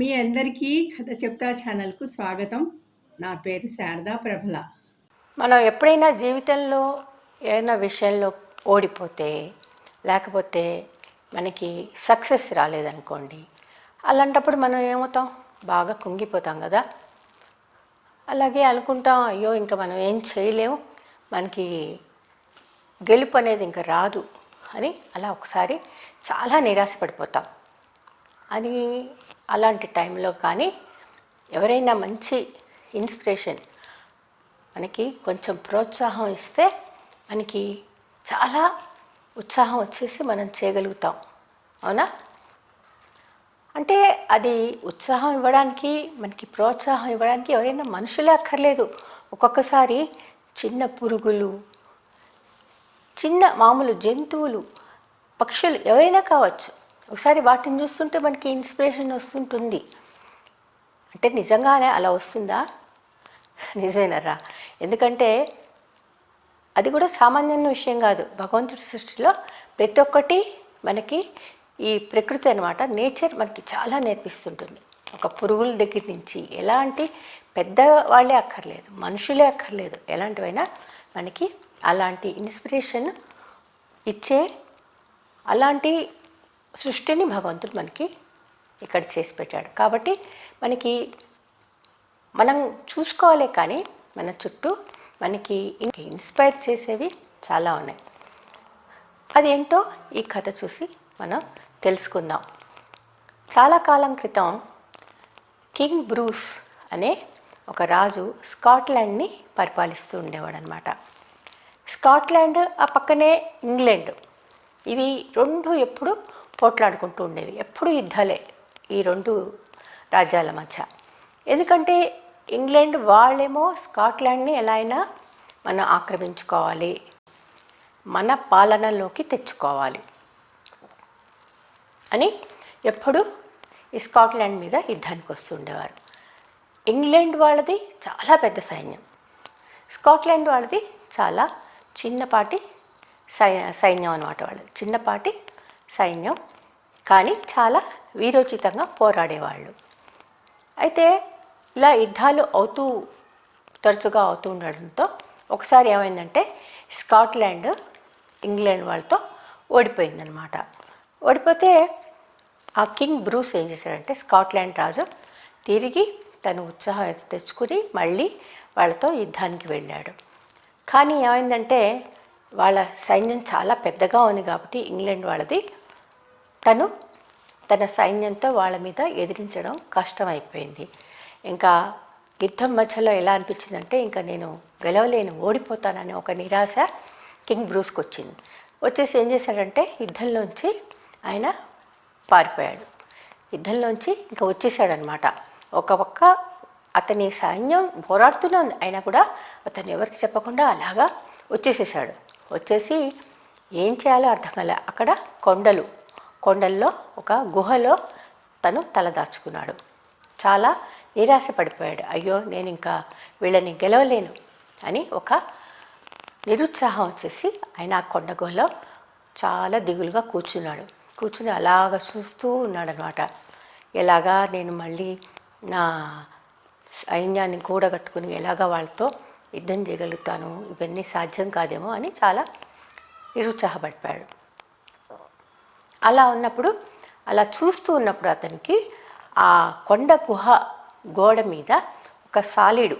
మీ అందరికీ కథ చెప్తా ఛానల్కు స్వాగతం. నా పేరు శారదా ప్రభల. మనం ఎప్పుడైనా జీవితంలో ఏదైనా విషయంలో ఓడిపోతే లేకపోతే మనకి సక్సెస్ రాలేదనుకోండి అలాంటప్పుడు మనం ఏమవుతాం? బాగా కుంగిపోతాం కదా. అలాగే అనుకుంటాం అయ్యో ఇంకా మనం ఏం చేయలేము మనకి గెలుపు అనేది ఇంకా రాదు అని అలా ఒకసారి చాలా నిరాశపడిపోతాం. అని అలాంటి టైంలో కానీ ఎవరైనా మంచి ఇన్స్పిరేషన్ మనకి కొంచెం ప్రోత్సాహం ఇస్తే మనకి చాలా ఉత్సాహం వచ్చేసి మనం చేయగలుగుతాం. అవునా? అంటే అది ఉత్సాహం ఇవ్వడానికి మనకి ప్రోత్సాహం ఇవ్వడానికి ఎవరైనా మనుషులే అక్కర్లేదు. ఒక్కొక్కసారి చిన్న పురుగులు చిన్న మామూలు జంతువులు పక్షులు ఎవరైనా కావచ్చు. ఒకసారి వాటిని చూస్తుంటే మనకి ఇన్స్పిరేషన్ వస్తుంటుంది. అంటే నిజంగానే అలా వస్తుందా? నిజమేనరా ఎందుకంటే అది కూడా సామాన్యమైన విషయం కాదు. భగవంతుడి సృష్టిలో ప్రతి ఒక్కటి మనకి ఈ ప్రకృతి అనమాట నేచర్ మనకి చాలా నేర్పిస్తుంటుంది. ఒక పురుగుల దగ్గర నుంచి ఎలాంటి పెద్ద వాళ్ళే అక్కర్లేదు మనుషులే అక్కర్లేదు. ఎలాంటివైనా మనకి అలాంటి ఇన్స్పిరేషన్ ఇచ్చే అలాంటి సృష్టిని భగవంతుడు మనకి ఇక్కడ చేసి పెట్టాడు. కాబట్టి మనకి మనం చూసుకోవాలి కానీ మన చుట్టూ మనకి ఇంక ఇన్స్పైర్ చేసేవి చాలా ఉన్నాయి. అదేంటో ఈ కథ చూసి మనం తెలుసుకుందాం. చాలా కాలం క్రితం కింగ్ బ్రూస్ అనే ఒక రాజు స్కాట్లాండ్ని పరిపాలిస్తూ ఉండేవాడు అనమాట స్కాట్లాండ్ ఆ పక్కనే ఇంగ్లాండ్. ఇవి రెండు ఎప్పుడు పోట్లాడుకుంటూ ఉండేవి. ఎప్పుడు యుద్ధాలే ఈ రెండు రాజ్యాల మధ్య. ఎందుకంటే ఇంగ్లాండ్ వాళ్ళేమో స్కాట్లాండ్ని ఎలా అయినా మనం ఆక్రమించుకోవాలి. మన పాలనలోకి తెచ్చుకోవాలి అని ఎప్పుడు ఈ స్కాట్లాండ్ మీద యుద్ధానికి వస్తుండేవారు ఇంగ్లాండ్ వాళ్ళది చాలా పెద్ద సైన్యం. స్కాట్లాండ్ వాళ్ళది చాలా చిన్నపాటి సై సైన్యం అనమాట వాళ్ళది. చిన్నపాటి సైన్యం కానీ చాలా వీరోచితంగా పోరాడేవాళ్ళు. అయితే ఇలా యుద్ధాలు అవుతూ తరచుగా అవుతూ ఉండడంతో ఒకసారి ఏమైందంటే స్కాట్లాండ్ ఇంగ్లాండ్ వాళ్ళతో ఓడిపోయిందనమాట ఓడిపోతే ఆ కింగ్ బ్రూస్ ఏం చేశాడంటే స్కాట్లాండ్ రాజు తిరిగి తను ఉత్సాహం అయితే తెచ్చుకుని మళ్ళీ వాళ్ళతో యుద్ధానికి వెళ్ళాడు. కానీ ఏమైందంటే వాళ్ళ సైన్యం చాలా పెద్దగా ఉంది కాబట్టి ఇంగ్లాండ్ వాళ్ళది తను తన సైన్యంతో వాళ్ళ మీద ఎదిరించడం కష్టమైపోయింది. ఇంకా యుద్ధం మధ్యలో ఎలా అనిపించిందంటే ఇంకా నేను గెలవలేను ఓడిపోతానని ఒక నిరాశ కింగ్ బ్రూస్కి వచ్చింది. వచ్చేసి ఏం చేశాడంటే యుద్ధంలోంచి ఆయన పారిపోయాడు. యుద్ధంలోంచి ఇంకా వచ్చేసాడనమాట. ఒక పక్క అతని సైన్యం పోరాడుతూనే ఉంది. అయినా కూడా అతను ఎవరికి చెప్పకుండా అలాగా వచ్చేసేసాడు. వచ్చేసి ఏం చేయాలో అర్థం కాలే. అక్కడ కొండలు కొండల్లో ఒక గుహలో తను తలదాచుకున్నాడు చాలా నిరాశ పడిపోయాడు అయ్యో నేను ఇంకా వీళ్ళని గెలవలేను అని ఒక నిరుత్సాహం వచ్చేసి ఆయన ఆ కొండ గుహలో చాలా దిగులుగా కూర్చున్నాడు. కూర్చుని అలాగ చూస్తూ ఉన్నాడనమాట ఎలాగా నేను మళ్ళీ నా సైన్యాన్ని కూడగట్టుకుని ఎలాగా వాళ్ళతో యుద్ధం చేయగలుగుతాను? ఇవన్నీ సాధ్యం కాదేమో అని చాలా నిరుత్సాహపడిపోయాడు. అలా ఉన్నప్పుడు అలా చూస్తూ ఉన్నప్పుడు అతనికి ఆ కొండ గుహ గోడ మీద ఒక సాలిడు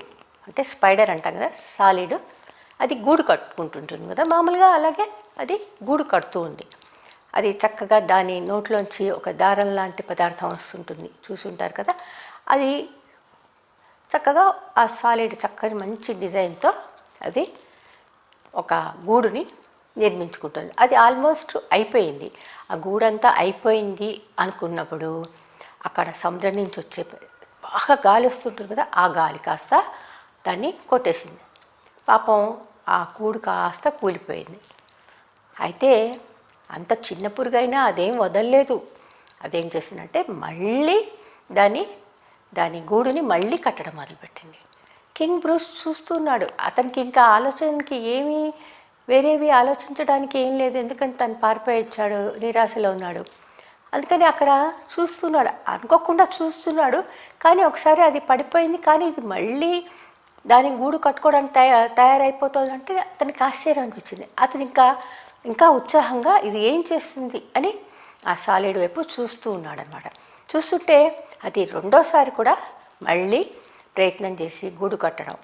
అంటే స్పైడర్ అంటాం కదా సాలిడు అది గూడు కట్టుకుంటుంటుంది కదా. మామూలుగా అలాగే అది గూడు కడుతూ ఉంది. అది చక్కగా దాని నోట్లోంచి ఒక దారం లాంటి పదార్థం వస్తుంటుంది. చూసుంటారు కదా. అది చక్కగా ఆ సాలిడ్ చక్కని మంచి డిజైన్తో అది ఒక గూడుని నిర్మించుకుంటుంది. అది ఆల్మోస్ట్ అయిపోయింది. ఆ గూడంతా అయిపోయింది అనుకున్నప్పుడు అక్కడ సముద్రం నుంచి వచ్చే బాగా గాలి వస్తుంటుంది కదా ఆ గాలి కాస్త దాన్ని కొట్టేసింది. పాపం ఆ కూడు కాస్త కూలిపోయింది. అయితే అంత చిన్న పురుగైనా అదేం వదలలేదు. అదేం చేసిందంటే మళ్ళీ దాన్ని దాని గూడుని మళ్ళీ కట్టడం మొదలుపెట్టింది. కింగ్ బ్రూస్ చూస్తున్నాడు. అతనికి ఇంకా ఆలోచనకి ఏమీ వేరేవి ఆలోచించడానికి ఏం లేదు. ఎందుకంటే తను పారిపోయిచ్చాడు నిరాశలో ఉన్నాడు. అందుకని అక్కడ చూస్తున్నాడు. అనుకోకుండా చూస్తున్నాడు. కానీ ఒకసారి అది పడిపోయింది. కానీ ఇది మళ్ళీ దాని గూడు కట్టుకోవడానికి తయా తయారైపోతుంది అంటే అతనికి ఆశ్చర్యం అనిపించింది. అతను ఇంకా ఇంకా ఉత్సాహంగా ఇది ఏం చేస్తుంది అని ఆ సాలిడ్ వైపు చూస్తూ ఉన్నాడు అనమాట చూస్తుంటే అది రెండోసారి కూడా మళ్ళీ ప్రయత్నం చేసి గూడు కట్టడం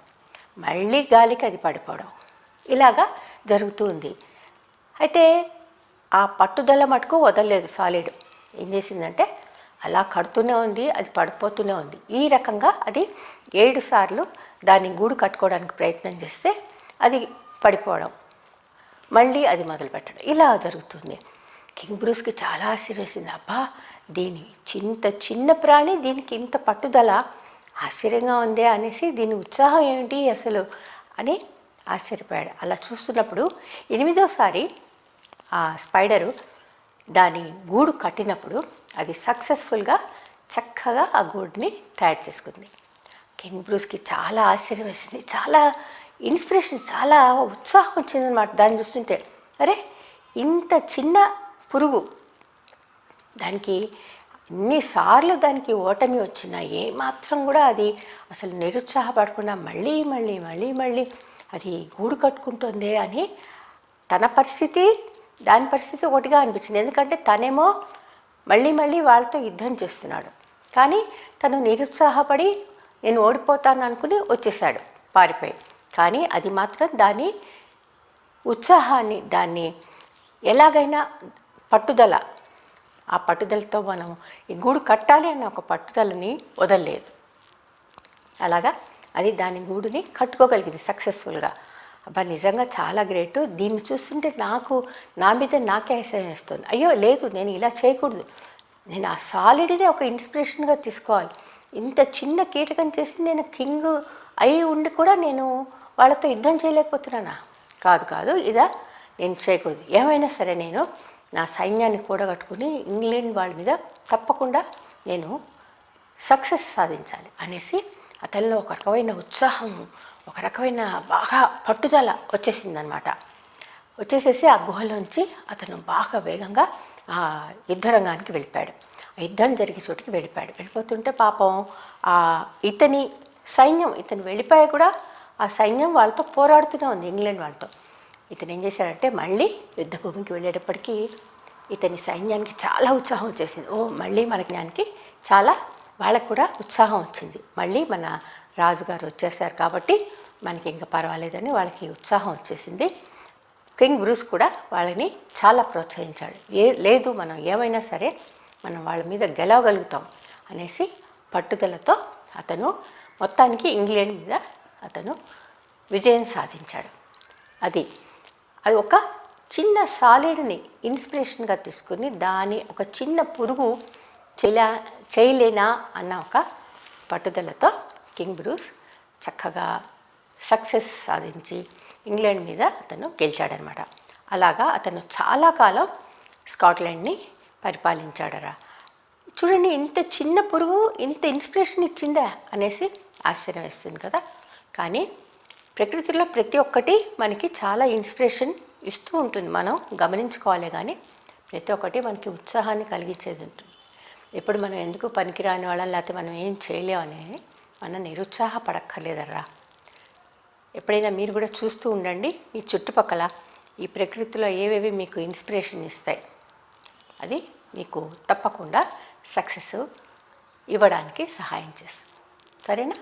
మళ్ళీ గాలికి అది పడిపోవడం. ఇలాగా జరుగుతూ ఉంది అయితే ఆ పట్టుదల మటుకు వదలలేదు సాలిడ్. ఏం చేసిందంటే అలా కడుతూనే ఉంది అది పడిపోతూనే ఉంది. ఈ రకంగా అది ఏడు సార్లు దాన్ని గూడు కట్టుకోవడానికి ప్రయత్నం చేస్తే అది పడిపోవడం మళ్ళీ అది మొదలుపెట్టడం. ఇలా జరుగుతుంది. కింగ్ బ్రూస్కి చాలా ఆశ్చర్యం వేసింది అబ్బా దీని చింత చిన్న ప్రాణి దీనికి ఇంత పట్టుదల ఆశ్చర్యంగా ఉందే అనేసి దీని ఉత్సాహం ఏమిటి అసలు అని ఆశ్చర్యపోయాడు. అలా చూస్తున్నప్పుడు ఎనిమిదోసారి ఆ స్పైడరు దాని గూడు కట్టినప్పుడు అది సక్సెస్ఫుల్గా చక్కగా ఆ గూడుని తయారు చేసుకుంది. కెన్ బ్రూస్కి చాలా ఆశ్చర్యం వేసింది. చాలా ఇన్స్పిరేషన్ చాలా ఉత్సాహం వచ్చిందనమాట దాన్ని చూస్తుంటే. అరే ఇంత చిన్న పురుగు. దానికి ఎన్నిసార్లు దానికి ఓటమి వచ్చినా ఏమాత్రం కూడా అది అసలు నిరుత్సాహపడకుండా మళ్ళీ మళ్ళీ మళ్ళీ మళ్ళీ అది గూడు కట్టుకుంటుంది అని తన పరిస్థితి దాని పరిస్థితి ఒకటిగా అనిపించింది. ఎందుకంటే తనేమో మళ్ళీ మళ్ళీ వాళ్ళతో యుద్ధం చేస్తున్నాడు. కానీ తను నిరుత్సాహపడి నేను ఓడిపోతాను అనుకుని వచ్చేసాడు పారిపోయి. కానీ అది మాత్రం దాని ఉత్సాహాన్ని దాన్ని ఎలాగైనా పట్టుదల ఆ పట్టుదలతో మనం ఈ గూడు కట్టాలి అనే ఒక పట్టుదలని వదలలేదు. అలాగా? అది దాని గూడుని కట్టుకోగలిగింది సక్సెస్ఫుల్గా. అబ్బా నిజంగా చాలా గ్రేట్. దీన్ని చూస్తుంటే నాకు నా మీద నాకే వేస్తుంది. అయ్యో లేదు నేను ఇలా చేయకూడదు. నేను ఆ సాలిడ్ని ఒక ఇన్స్పిరేషన్గా తీసుకోవాలి. ఇంత చిన్న కీటకం చేసి నేను కింగ్ అయి ఉండి కూడా నేను వాళ్ళతో యుద్ధం చేయలేకపోతున్నానా? కాదు కాదు ఇదా నేను చేయకూడదు. ఏమైనా సరే నేను నా సైన్యాన్ని కూడగట్టుకుని ఇంగ్లాండ్ వాళ్ళ మీద తప్పకుండా నేను సక్సెస్ సాధించాలి అనేసి అతనిలో ఒక రకమైన ఉత్సాహం ఒక రకమైన బాగా పట్టుదల వచ్చేసిందనమాట వచ్చేసేసి ఆ గుహలోంచి అతను బాగా వేగంగా ఆ యుద్ధరంగానికి వెళ్ళిపోయాడు. ఆ యుద్ధం జరిగే చోటికి వెళ్ళిపోయాడు. వెళ్ళిపోతుంటే పాపం ఆ ఇతని సైన్యం ఇతను వెళ్ళిపోయా కూడా ఆ సైన్యం వాళ్ళతో పోరాడుతూనే ఉంది ఇంగ్లాండ్ వాళ్ళతో. ఇతను ఏం చేశాడంటే మళ్ళీ యుద్ధభూమికి వెళ్ళేటప్పటికీ ఇతని సైన్యానికి చాలా ఉత్సాహం వచ్చేసింది. ఓ మళ్ళీ మన జ్ఞానికి చాలా వాళ్ళకు కూడా ఉత్సాహం వచ్చింది. మళ్ళీ మన రాజుగారు వచ్చేసారు కాబట్టి మనకి ఇంకా పర్వాలేదని వాళ్ళకి ఉత్సాహం వచ్చేసింది. కింగ్ బ్రూస్ కూడా వాళ్ళని చాలా ప్రోత్సహించాడు. ఏ లేదు మనం ఏమైనా సరే మనం వాళ్ళ మీద గెలవగలుగుతాం అనేసి పట్టుదలతో అతను మొత్తానికి ఇంగ్లాండ్ మీద అతను విజయం సాధించాడు. అది అది ఒక చిన్న సాలిడ్ని ఇన్స్పిరేషన్గా తీసుకుని దాని ఒక చిన్న పురుగు చిలా చేయలేనా అన్న ఒక పట్టుదలతో కింగ్ బ్రూస్ చక్కగా సక్సెస్ సాధించి ఇంగ్లాండ్ మీద అతను గెలిచాడనమాట. అలాగా అతను చాలా కాలం స్కాట్లాండ్ని పరిపాలించాడరా. చూడండి ఇంత చిన్న పురుగు ఇంత ఇన్స్పిరేషన్ ఇచ్చిందా అనేసి ఆశ్చర్యం వేస్తుంది కదా. కానీ ప్రకృతిలో ప్రతి ఒక్కటి మనకి చాలా ఇన్స్పిరేషన్ ఇస్తూ ఉంటుంది. మనం గమనించుకోవాలి కానీ ప్రతి ఒక్కటి మనకి ఉత్సాహాన్ని కలిగించేది ఉంటుంది. ఎప్పుడు మనం ఎందుకు పనికిరాని వాళ్ళం? లేకపోతే మనం ఏం చేయలేమని మనం నిరుత్సాహపడక్కర్లేదర్రా. ఎప్పుడైనా మీరు కూడా చూస్తూ ఉండండి మీ చుట్టుపక్కల ఈ ప్రకృతిలో ఏవేవి మీకు ఇన్స్పిరేషన్ ఇస్తాయి. అది మీకు తప్పకుండా సక్సెస్ ఇవ్వడానికి సహాయం చేస్తుంది. సరేనా?